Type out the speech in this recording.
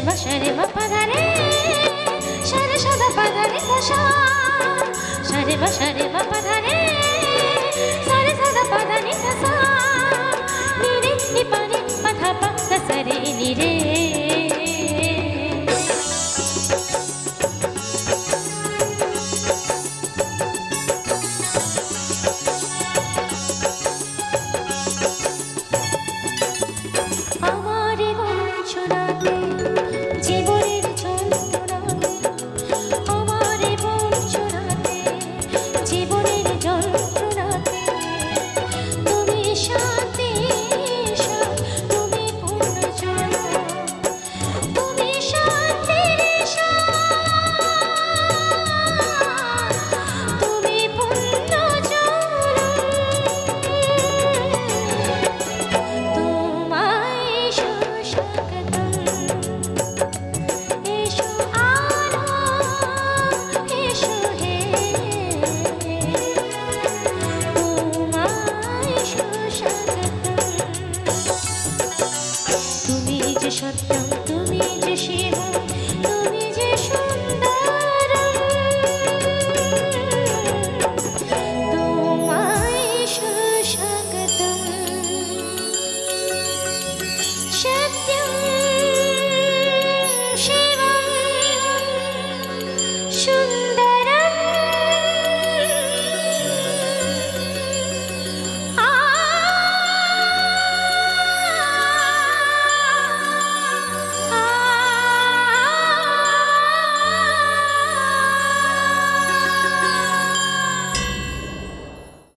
সরে বা পাধারে সরে সদা বা পাধারে